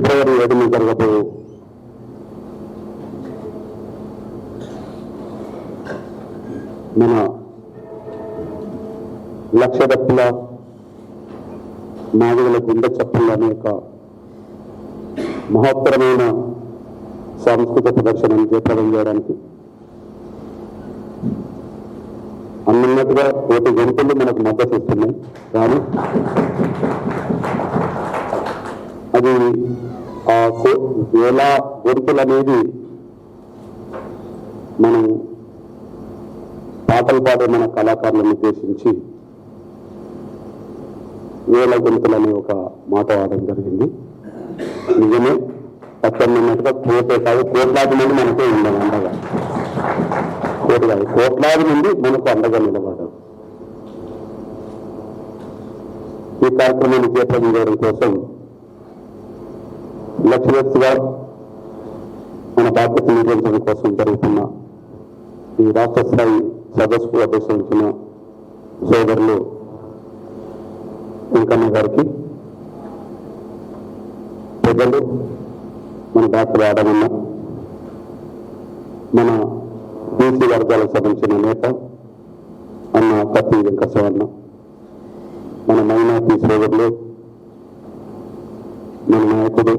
ఫిబ్రవరి ఏడున జరగబోవు మన లక్ష డప్పుల నాగుల గుండె అనే అనేక మహత్తరమైన సాంస్కృతిక ప్రదర్శనను జయప్రదం చేయడానికి. అన్నట్టుగా కోటి గంటలు మనకు మద్దతు ఇస్తున్నాయి. కానీ అది ఆ కో- వేల అనేది మనం పాటలు పాడే మన కళాకారులను ఉద్దేశించి వేల గొంతులు అనే ఒక మాట వాడడం జరిగింది. నిజమే పక్కనట్టుగా కోటే కాదు కోట్లాది మంది మనకే ఉండాలి అండగా. కోటి కాదు కోట్లాది మంది మనకు అండగా నిలబడ్డారు ఈ కార్యక్రమాన్ని చేపట్టడం కోసం లక్ష్యగా మన బాధ్యత నిర్వహించడం కోసం జరుగుతున్న ఈ రాష్ట్ర స్థాయి సదస్సుకు అధ్యక్షించిన సోదరులు వెంకన్న గారికి పెద్దలు మన డాక్టర్ ఆడమన్న మన బీసీ వర్గాలకు సంబంధించిన నేత అన్న కత్తి వెంకటేశ్వరన్న మన మైనార్టీ సోదరులు మన నాయకుడు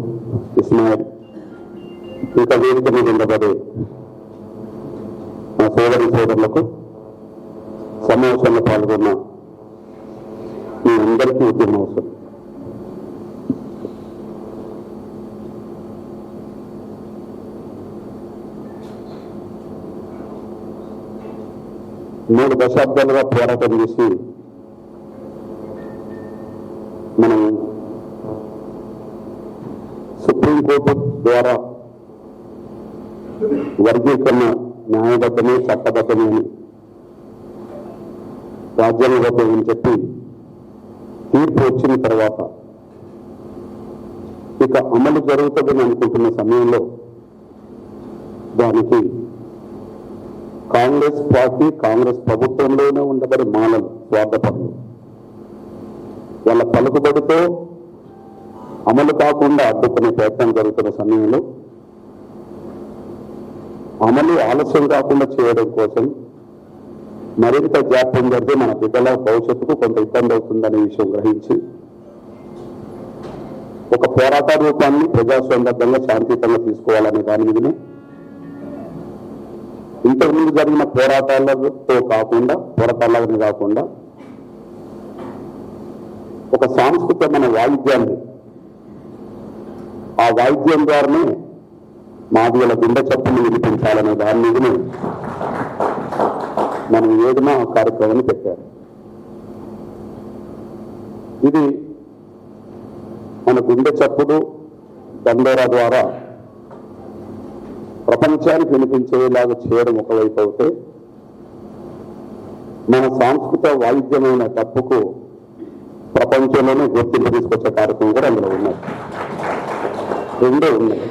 ఇస్మాయిల్. ఇంకా వేదిక మీద ఉండబడే మా సోదరి సోదరులకు సమావేశంలో పాల్గొన్న మీ అందరికీ ఉద్యమం అవసరం మూడు దశాబ్దాలుగా పోరాటం చేసి మనం సుప్రీంకోర్టు ద్వారా వర్గీకరణ న్యాయబద్ధమే చట్టబద్ధమే అని రాజ్యాంగబద్ధం అని చెప్పి తీర్పు వచ్చిన తర్వాత ఇక అమలు జరుగుతుందని అనుకుంటున్న సమయంలో దానికి కాంగ్రెస్ పార్టీ కాంగ్రెస్ ప్రభుత్వంలోనే ఉండబడి మాలలు స్వార్థపరులు. వాళ్ళ పలుకుబడితో అమలు కాకుండా అడ్డుకునే ప్రయత్నం జరుగుతున్న సమయంలో అమలు ఆలస్యం కాకుండా చేయడం కోసం మరింత జాప్యం జరిగితే మన బిడ్డల భవిష్యత్తుకు కొంత ఇబ్బంది అవుతుందనే విషయం గ్రహించి ఒక పోరాట రూపాన్ని ప్రజాసందర్భంగా శాంతియుతంగా తీసుకోవాలనే దాని మీదనే ఇంతకుముందు జరిగిన పోరాటాలతో కాకుండా పోరాటాలని కాకుండా ఒక సాంస్కృతికమైన వాయిద్యాన్ని ఆ వాయిద్యం ద్వారానే మాదిగల గుండె చప్పులు వినిపించాలనే దాని మీదనే మనం ఏదైనా కార్యక్రమాన్ని పెట్టారు. ఇది మన గుండె చప్పుడు దండోరా ద్వారా ప్రపంచానికి వినిపించేలాగా చేయడం ఒకవైపు అయితే మన సాంస్కృతిక వాయిద్యమైన తప్పుకు ప్రపంచంలోనే గుర్తింపు తీసుకొచ్చే కార్యక్రమం కూడా అందులో ఉన్నారు రెండే ఉన్నాయి.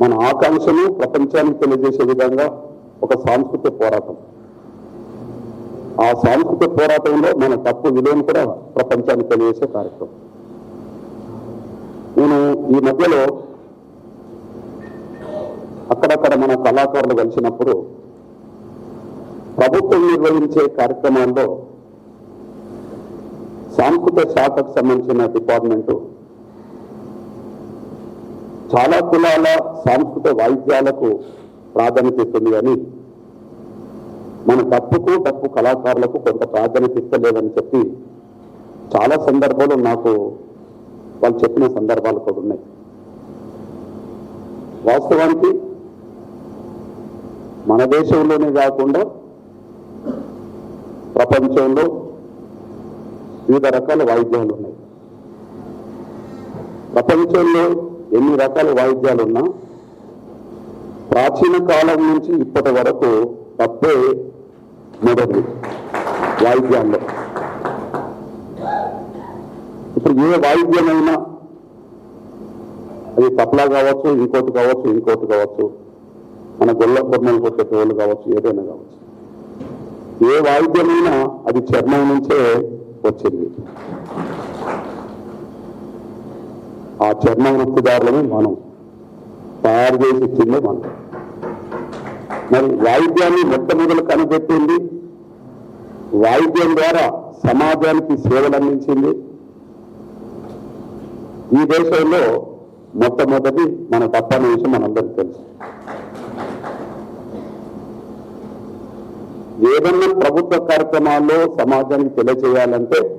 మన ఆకాంక్షను ప్రపంచానికి తెలియజేసే విధంగా ఒక సాంస్కృతిక పోరాటం. ఆ సాంస్కృతిక పోరాటంలో మన తప్పు విలువను కూడా ప్రపంచానికి తెలియజేసే కార్యక్రమం. నేను ఈ మధ్యలో అక్కడక్కడ మన కళాకారులు కలిసినప్పుడు ప్రభుత్వం నిర్వహించే కార్యక్రమాల్లో సాంస్కృతిక శాఖకు సంబంధించిన డిపార్ట్మెంటు చాలా కులాల సాంస్కృతిక వాయిద్యాలకు ప్రాధాన్యత ఇస్తుంది కానీ మన డప్పుకు డప్పు కళాకారులకు కొంత ప్రాధాన్యత ఇస్తలేదని చెప్పి చాలా సందర్భాలు నాకు వాళ్ళు చెప్పిన సందర్భాలు కూడా ఉన్నాయి. వాస్తవానికి మన దేశంలోనే కాకుండా ప్రపంచంలో వివిధ రకాల వాయిద్యాలు ఉన్నాయి. ప్రపంచంలో ఎన్ని రకాల వాయిద్యాలు ఉన్నా ప్రాచీన కాలం నుంచి ఇప్పటి వరకు తప్పే మొదటి వాయిద్యాల్లో. ఇప్పుడు ఏ వాయిద్యమైనా అది తప్లా కావచ్చు ఇంకోటి కావచ్చు ఇంకోటి కావచ్చు మన గొల్ల కొమ్మలు కొట్టే తోలు కావచ్చు ఏదైనా కావచ్చు. ఏ వాయిద్యమైనా అది చర్మం నుంచే వచ్చింది. ఆ చర్మ వృత్తిదారులను మనం తయారు చేసి ఇచ్చిందే మనం. మరి వాయిద్యాన్ని మొట్టమొదలు కనిపెట్టింది వాయిద్యం ద్వారా సమాజానికి సేవలు అందించింది. ఈ దేశంలో మొట్టమొదటి మన తప్పని విషయం మనందరికీ తెలుసు. ఏదన్నా ప్రభుత్వ కార్యక్రమాల్లో సమాజానికి తెలియజేయాలంటే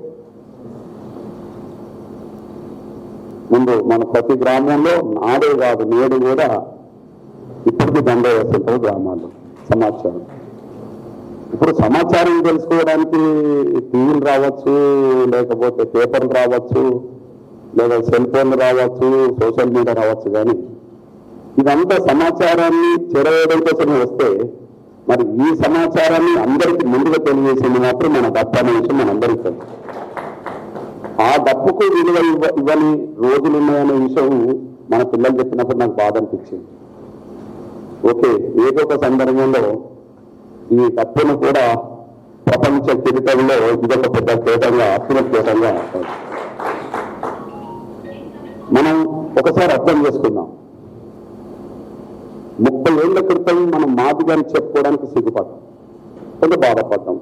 ఇప్పుడు మన ప్రతి గ్రామంలో నాడే కాదు నేడు కూడా ఇప్పటికీ దండ వేస్తుంటారు గ్రామాల్లో సమాచారం. ఇప్పుడు సమాచారం తెలుసుకోవడానికి టీవీలు రావచ్చు లేకపోతే పేపర్లు రావచ్చు లేదా సెల్ ఫోన్లు రావచ్చు సోషల్ మీడియా రావచ్చు కానీ ఇదంతా సమాచారాన్ని చెరవేయడం కోసం వస్తే మరి ఈ సమాచారాన్ని అందరికీ ముందుగా తెలియజేసింది మాత్రం మన డబ్బు అనే విషయం మనందరికీ తెలుసు. ఆ డబ్బుకు విలువ ఇవ్వ ఇవ్వని రోజులు ఉన్నాయనే విషయం మన పిల్లలు చెప్పినప్పుడు నాకు బాధ అనిపించింది. ఓకే ఏదో ఒక సందర్భంలో ఈ డబ్బును కూడా ప్రపంచ చరిత్రలో ఇదొక పెద్ద కేటంగా అప్పుల కేటంగా మనం ఒకసారి అర్థం చేసుకుందాం. ముప్పై ఏళ్ళ క్రితం మనం మాదిగాని చెప్పుకోవడానికి సిగ్గుపడ్డాం. కొంత బాధపడ్డాం.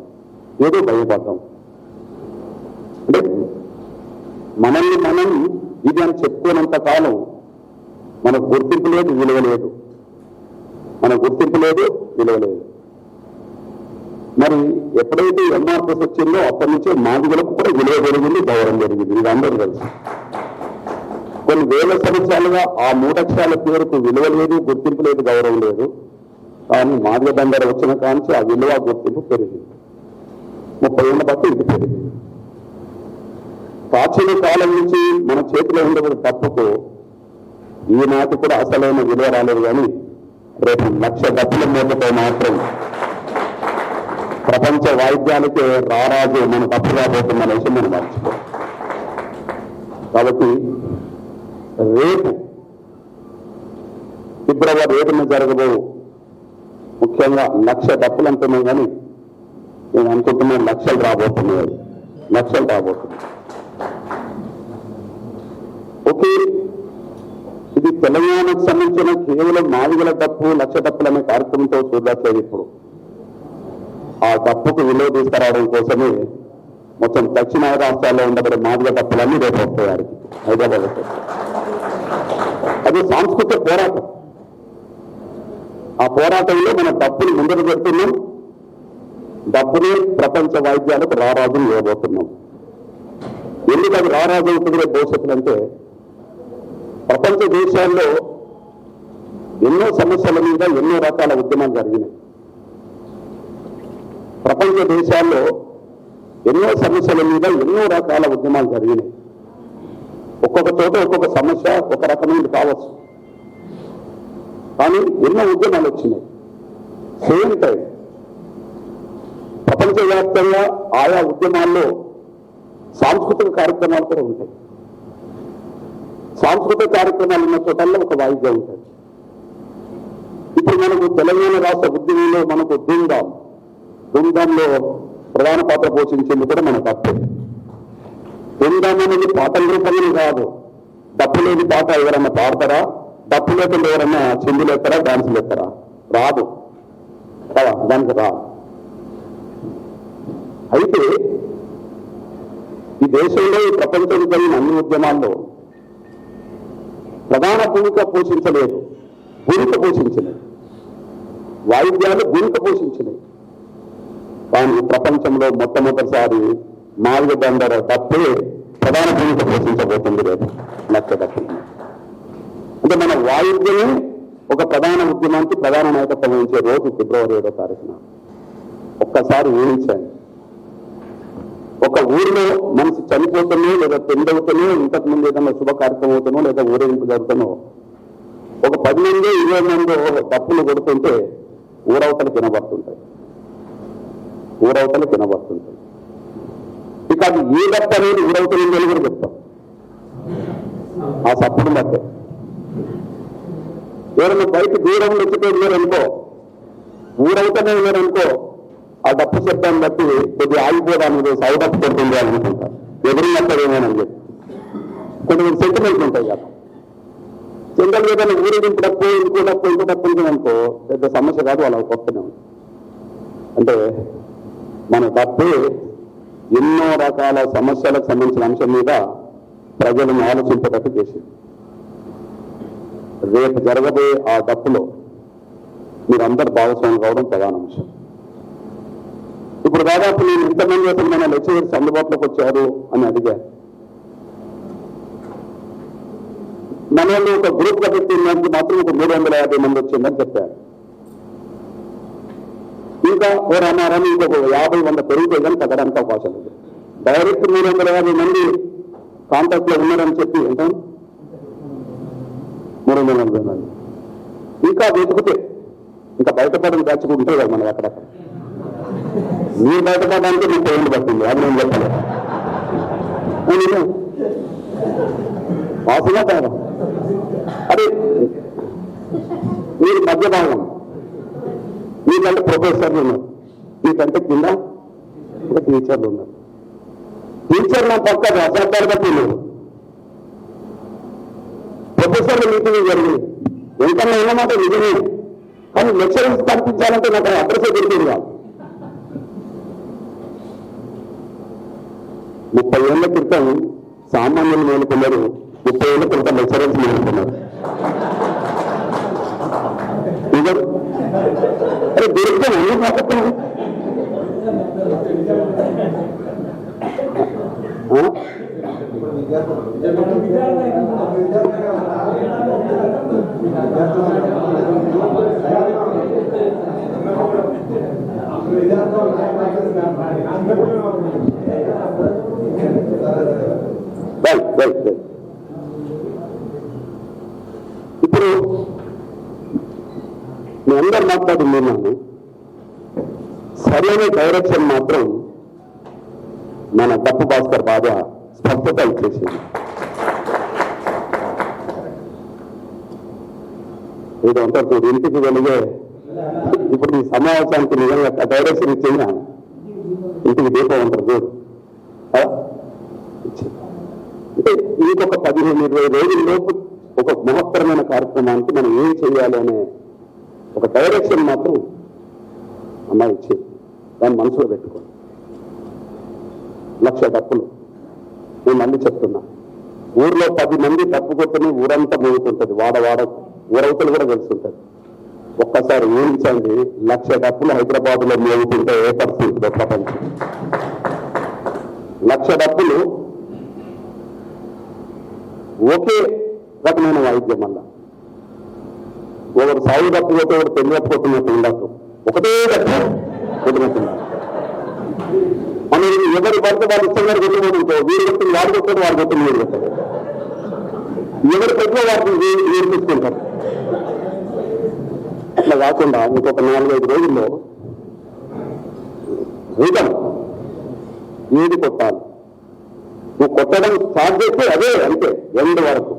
ఏదో భయపడ్డాం. అంటే మనల్ని మనం ఇది అని చెప్పుకోనంత కాలం మనకు గుర్తింపు లేదు విలువ లేదు. మన గుర్తింపు లేదు విలువ లేదు. మరి ఎప్పుడైతే ఎంఆర్ఎస్ వచ్చిందో అప్పటి నుంచే మాదిగలకు కూడా విలువ పెరిగింది గౌరవం జరిగింది ఇది అందరూ తెలుసు. కొన్ని వేల సంవత్సరాలుగా ఆ మూడక్షరాల పేరుకు విలువ లేదు గుర్తింపు లేదు గౌరవం లేదు. కానీ మాదిగ బందరు వచ్చిన కాంచి ఆ విలువ గుర్తింపు పెరిగింది. ముప్పై ఏళ్ళ బట్టి ఇది పెరిగింది. ప్రాచీన కాలం నుంచి మన చేతిలో ఉండబడి తప్పుకు ఈనాటి కూడా అసలైన విలువ రాలేదు కానీ రేపు లక్ష డబ్బుల మూటతో మాత్రం ప్రపంచ వాయిద్యానికి రారాజు మన తప్పు రాబోతున్న విషయం మనం మర్చిపో కాబట్టి రేపు ఫిబ్రవరి ఏడున జరగబో ముఖ్యంగా లక్ష డబ్బులు అంటున్నాం కానీ నేను అనుకుంటున్నాను లక్షలు రాబోతున్నాయి. లక్షలు రాబోతున్నాయి. ఓకే ఇది తెలంగాణకు సంబంధించిన కేవలం నాలుగుల తప్పు లక్ష తప్పులు అనే కార్యక్రమంతో చూడట్లేదు ఇప్పుడు. ఆ తప్పుకు విలువ తీసుకురావడం కోసమే మొత్తం దక్షిణ రాష్ట్రాల్లో ఉండబడే మాదిగ తప్పులన్నీ రేపు వస్తాయి హైదరాబాద్ అది సాంస్కృతిక పోరాటం. ఆ పోరాటంలో మన డబ్బులు ముందుకు పెడుతున్నాం. డబ్బునే ప్రపంచ వాయిద్యాలకు రారాజులు ఇవ్వబోతున్నాం. ఎందుకు అది రారాజు అవుతుంది రేపు అంటే ప్రపంచ దేశాల్లో ఎన్నో సమస్యల మీద ఎన్నో రకాల ఉద్యమాలు జరిగినాయి. ప్రపంచ దేశాల్లో ఎన్నో సమస్యల మీద ఎన్నో రకాల ఉద్యమాలు జరిగినాయి. ఒక్కొక్క చోట ఒక్కొక్క సమస్య ఒక రకమైన కావచ్చు. కానీ ఎన్నో ఉద్యమాలు వచ్చినాయి. సేమ్ టైం ప్రపంచవ్యాప్తంగా ఆయా ఉద్యమాల్లో సాంస్కృతిక కార్యక్రమాలు కూడా ఉంటాయి. సాంస్కృతిక కార్యక్రమాలు ఉన్న చోటల్లో ఒక వాయిద్యం ఉంటుంది. ఇప్పుడు మనకు తెలంగాణ రాష్ట్ర ఉద్యమంలో మనకు ధూమ్ధామ్ ధూమ్ధాంలో ప్రధాన పాత్ర పోషించింది కూడా మన తప్పే ధూమ్ధామ్ అనేది పాటల రూపంలో కాదు. డప్పు లేని పాట ఎవరన్నా పాడతారా? డప్పు లేకుండా ఎవరన్నా చిందులు ఎత్తారా డాన్సులు ఎత్తారా రాదు. కదా దానికి రా. అయితే ఈ దేశంలో ఈ ప్రపంచం జరిగిన అన్ని ఉద్యమాల్లో ప్రధాన భూమిక పోషించలేదు. భూమిక పోషించలేదు. వాయిద్యాలు భూమిక పోషించలేదు. కానీ ప్రపంచంలో మొట్టమొదటిసారి నాలుగు బండర తప్పే ప్రధాన భూమిక పోషించబోతుంది రేపు. లక్ష డప్పు అంటే మన వాయిద్యమే ఒక ప్రధాన ఉద్యమానికి ప్రధాన నాయకత్వం వహించే రోజు ఫిబ్రవరి ఏడో తారీఖున. ఒక్కసారి ఊహించండి. ఒక ఊరిలో మనిషి చనిపోతున్నో లేదా పెండవుతానో ఇంతకు ముందు ఏదైనా శుభ కార్యక్రమం లేదా ఊరేగింపు జరుగుతానో ఒక పది మంది ఇరవై మంది డప్పులు కొడుతుంటే ఊరవతలు తినబడుతుంటాయి. ఊరవతలు తినబడుతుంటాయి. ఇక అది ఏ డప్పు అనేది ఊరవతలు ఉందని కూడా చెప్తాం ఆ సప్పుడు బట్టే ఎవరైనా బయట దూరం వచ్చి అనుకో ఊరవతనే ఉన్నారనుకో ఆ డప్పు శబ్దాన్ని బట్టి కొద్దిగా ఆగిపోవడానికి సౌడప్పు కొడుతుంది అనుకుంటారు ఎదురున్నట్టేమోనని చెప్పి కొన్ని కొన్ని సెంటిమెంట్లు ఉంటాయి కదా. జనరల్ ఏదైనా ఊరేగింపు డప్పు ఇంకో డప్పు ఇంకో డప్పు ఉంటుంది అనుకో పెద్ద సమస్య కాదు వాళ్ళ వస్తూనే ఉంది. అంటే మన డప్పు ఎన్నో రకాల సమస్యలకు సంబంధించిన అంశం మీద ప్రజలను ఆలోచింపటట్టు చేసింది. రేపు జరగబోయే ఆ డప్పులో మీరందరూ భాగస్వామి కావడం ప్రధాన అంశం. ఇప్పుడు దాదాపు నేను ఇంతమంది అసలు మన లెక్చరర్స్ అందుబాటులోకి వచ్చారు అని అడిగాను మనల్ని ఒక గ్రూప్గా పెట్టినందుకు మాత్రం ఒక మూడు వందల యాభై మంది వచ్చిందని చెప్పారు. ఇంకా ఓ రామారాన్ని ఇంకొక యాభై వంద పెరిగితే కానీ తగ్గడానికి అవకాశం లేదు. డైరెక్ట్ మూడు వందల యాభై మంది కాంటాక్ట్లో ఉన్నారని చెప్పి అంటే మూడు వందల నలభై మంది. ఇంకా వెతికితే ఇంకా బయటపడిన దాచుకుంటారు కదా మనకి అక్కడక్కడ. మీరు బయటపడడానికి మీకు పేమెంట్ పడుతుంది అది నేను చెప్పలేదు వాసన కాదా. అదే మీరు మధ్య భాగం. మీకంటే ప్రొఫెసర్లు ఉన్నారు. మీకంటే కింద ఒక టీచర్లు ఉన్నారు. టీచర్ నా పక్క అసాధ్యాలుగా తెలియదు ప్రొఫెసర్లు మీటింగ్ జరిగింది. ఎంత ఉన్నమాట నిజమే. కానీ లెక్చరర్స్ కనిపించాలంటే నాకు అడ్రస్ దొరికింది కాదు. ముప్పై ఏళ్ళ క్రితం సామాన్యులు మేలుకున్నారు. ముప్పై ఏళ్ళ క్రితం లెక్చరర్స్ మేలుకున్నారు. ఇద్దరు అరే దొరికితే అన్ని మాట్లాడుతున్నాను రైట్ మీ మాట్లాడింది సరైన డైరెక్షన్ మాత్రం మన డప్పు భాస్కర్ బాగా స్పష్టత ఇచ్చేసింది. ఏదో మీరు ఇంటికి వెలిగే ఇప్పుడు ఈ సమావేశానికి నిజంగా డైరెక్షన్ ఇచ్చింది ఇంటికి దీపం ఉంటారు చూడు. అంటే ఇంకొక పదిహేను ఇరవై రోజుల లోపు ఒక మహత్తరమైన కార్యక్రమానికి మనం ఏం చేయాలి అనే ఒక డైరెక్షన్ మాత్రం అమ్మాయి ఇచ్చేది. దాన్ని మనసులో పెట్టుకోండి. లక్ష డప్పులు నేను మళ్ళీ చెప్తున్నా. ఊర్లో పది మంది డప్పు కొట్టుని ఊరంతా మోగుతుంటుంది. వాడ వాడ ఊరవతలు కూడా తెలుస్తుంటుంది ఒక్కసారి ఊహించండి లక్ష డప్పులు హైదరాబాద్లో మోగుతుంటే ఏ పరిస్థితి ప్రపంచం లక్ష డప్పులు ఒకే రకమైన వాయిద్యం వల్ల ఒకరు సాయి డప్పు కొట్టి ఒకటి పెళ్ళి డప్పు ఉండదు ఒకటే డప్పు మనం ఎవరు భర్త వాళ్ళు ఇష్టంగా కొట్టుకోవడంతో వీరు కొట్టింది వాడు కొట్టాడు వాడు కొట్టింది వీరు కొట్టాడు ఎవరు పెట్టిన వాటిని వీరు వీరు తీసుకుంటారు అట్లా కాకుండా ఇంకొక నాలుగైదు రోజుల్లో రీతం ఏది కొట్టాలి. నువ్వు కొట్టడం స్టార్ట్ చేస్తే అదే అంతే ఎండ్ వరకు.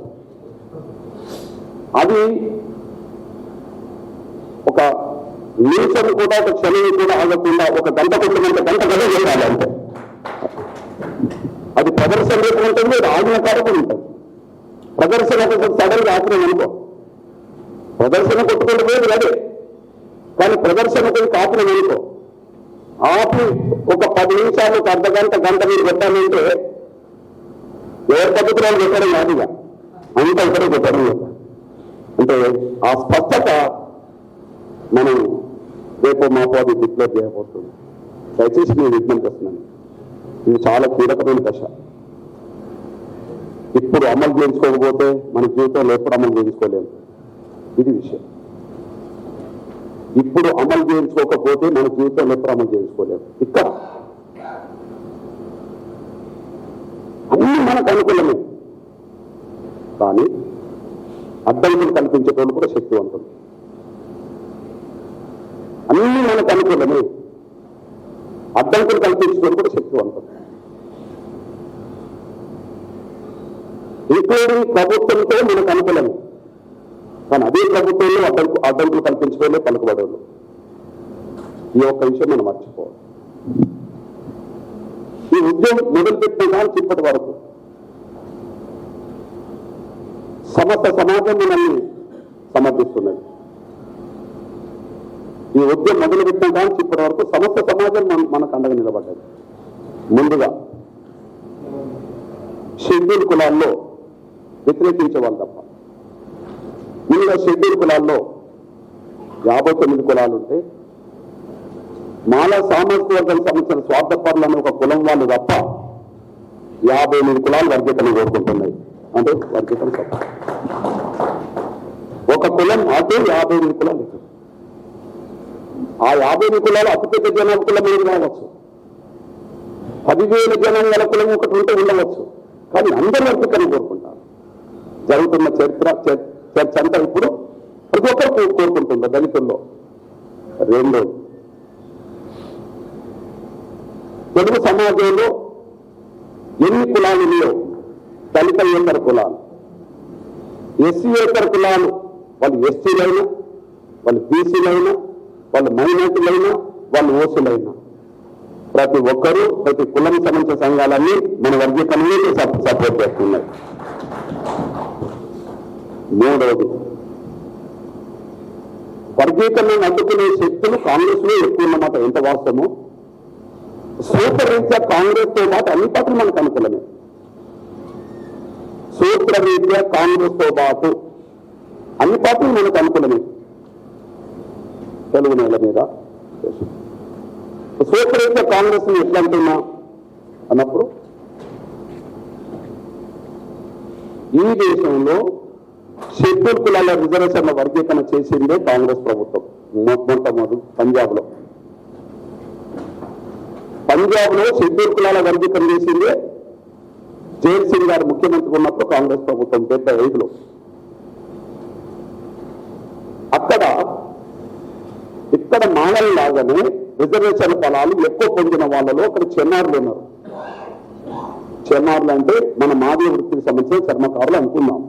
అది ఒక నిమిషం కూడా ఒక క్షణం కూడా ఆగకుండా ఒక గంట కొట్టినంత గంట గంట చేయాలి అంటే అది ప్రదర్శన రేపు ఉంటుంది ఆగిన కారకు ఉంటుంది. ప్రదర్శన సడన్ ఆగ్రహం అనుకో. ప్రదర్శన కొట్టుకుంటూ పోయేది అదే కానీ ప్రదర్శన ప్రదర్శనకు కాపురం అనుకో. ఆపి ఒక పది నిమిషాలు ఒక అర్ధ గంట గంట మీరు పెట్టాలంటే ఎవరి పద్ధతిలో పెట్టడం కాదు ఇక. అంత ఇక్కడే పెట్టడం అంటే ఆ స్పష్టత మనం రేపు మాపు అది డిక్లేర్ చేయబోతుంది. దయచేసి నేను విజ్ఞప్తి చేస్తున్నాను. ఇది చాలా కీలకమైన దశ. ఇప్పుడు అమలు చేయించుకోకపోతే మన జీవితంలో ఎప్పుడు అమలు చేయించుకోలేము ఇది విషయం. ఇప్పుడు అమలు చేయించుకోకపోతే మన జీవితంలో ఎప్పుడు అమలు చేయించుకోలేము ఇక్కడ అన్ని మనకు అనుకూలమే. కానీ అడ్డంకులు కల్పించేటోళ్ళు కూడా శక్తివంతులు. అన్ని మనకు అనుకూలమే. అడ్డంకులు కల్పించేటోళ్ళు కూడా శక్తివంతం ఇంక్లూడింగ్ ప్రభుత్వంతో మనకు అనుకూలమే కానీ అదే ప్రభుత్వంలో అడ్డంకు అడ్డంకులు కల్పించడంలో పలుకుబడేవాళ్ళు ఈ ఒక్క విషయం మనం మర్చిపోవాలి ఈ ఉద్యోగం మొదలుపెట్టిన దానికి ఇప్పటి వరకు. సమస్త సమాజం మనల్ని సమర్థిస్తున్నది. ఈ ఉద్యమం మొదలుపెట్టిన దానికి ఇప్పటి వరకు సమస్త సమాజం మన మనకు అండగా నిలబడ్డది. ముందుగా షెడ్యూల్ కులాల్లో వ్యతిరేకించే వాళ్ళు తప్ప. ముందుగా షెడ్యూల్ కులాల్లో యాభై తొమ్మిది కులాలు ఉంటే మాల సామాజిక వర్గానికి సంబంధించిన స్వార్థపరులు అనే ఒక కులం వాళ్ళు తప్ప యాభై ఎనిమిది కులాలు వర్గీకరణ కోరుకుంటున్నాయి. అంటే వర్గీకరణ ఒక కులం అటు యాభై ఎనిమిది కులాలు ఆ యాభై కులాలు అతిపెద్ద జనాల కులం ఏది కావచ్చు. పదివేల జనాల కులం ఒకటి ఉంటే ఉండవచ్చు. కానీ అందరూ వర్గీకరణ కోరుకుంటారు. జరుగుతున్న చరిత్ర చర్చ అంతా ఇప్పుడు ప్రతి ఒక్కరు కోరుకుంటుంది దళితుల్లో. రెండోది తెలుగు సమాజంలో ఎన్ని కులాలు ఉన్నాయో దళిత కులాలు ఎస్సీ ఏతర కులాలు వాళ్ళు ఎస్సీలైనా వాళ్ళు బీసీలైనా వాళ్ళు మైనార్టీలైనా వాళ్ళు ఓసులైనా. ప్రతి ఒక్కరూ ప్రతి కులం సంబంధించిన సంఘాలన్నీ మన వర్గీకరణకి సపోర్ట్ చేస్తున్నాయి. మూడవది వర్గీకరణను అడ్డుకునే శక్తులు కాంగ్రెస్లో ఎక్కువ ఉన్నమాట. ఎంత వాస్తవము? సూత్రరీత్యా కాంగ్రెస్తో పాటు అన్ని పార్టీలు మనకు అనుకూలమే. సూత్రరీత్యా కాంగ్రెస్తో పాటు అన్ని పార్టీలు మనకు అనుకూలమే. తెలుగు నేల మీద. సూత్రరీత్యా కాంగ్రెస్ని ఎట్లా అంటున్నా అన్నప్పుడు ఈ దేశంలో షెడ్యూల్ కులాల రిజర్వేషన్ల వర్గీకరణ చేసిందే కాంగ్రెస్ ప్రభుత్వం మొట్టమొదటి పంజాబ్లో పంజాబ్లో షెడ్యూల్ కులాల వర్గీకరణ చేసిందే జైల్ సింగ్ గారు ముఖ్యమంత్రి ఉన్నప్పుడు కాంగ్రెస్ ప్రభుత్వం డెబ్బై ఐదులో అక్కడ ఇక్కడ మానల్ లాగానే రిజర్వేషన్ ఫలాలు ఎక్కువ పొందిన వాళ్ళలో అక్కడ చెన్నారులు ఉన్నారు. చెన్నారులు అంటే మన మాదిరి వృత్తికి సంబంధించిన చర్మకారులు అనుకున్నాం